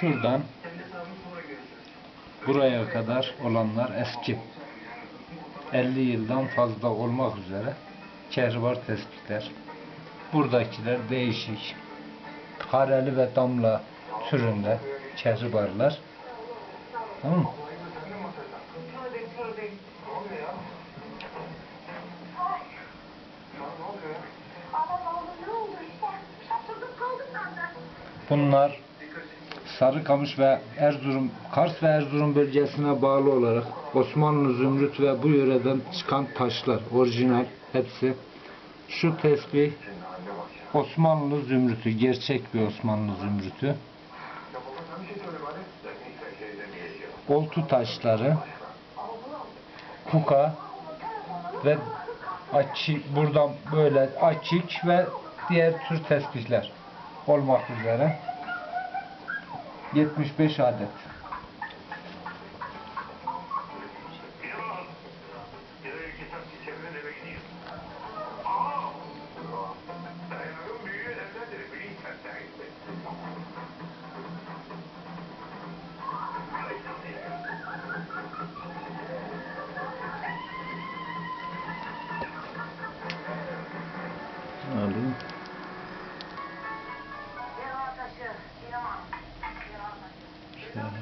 şuradan buraya kadar olanlar eski. 50 yıldan fazla olmak üzere kehribar tespitler. Buradakiler değişik. Kareli ve damla türünde kehribarlar. Tamam mı? Bunlar Sarıkamış ve Erzurum, Kars ve Erzurum bölgesine bağlı olarak Osmanlı zümrüt ve bu yöreden çıkan taşlar, orijinal hepsi. Şu tesbih Osmanlı zümrütü, gerçek bir Osmanlı zümrütü. Oltu taşları, kuka ve açı, buradan böyle açık ve diğer tür tesbihler olmak üzere 75 adet. 是。吗？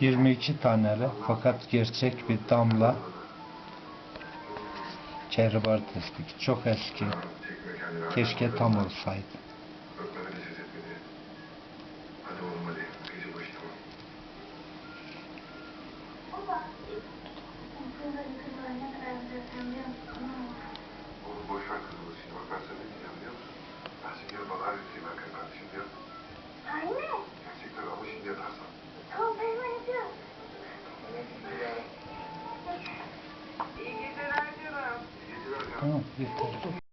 22 taneli fakat gerçek bir damla kehribar tespih. Çok eski. Keşke tam olsaydı. Öpmeden Ah, listo.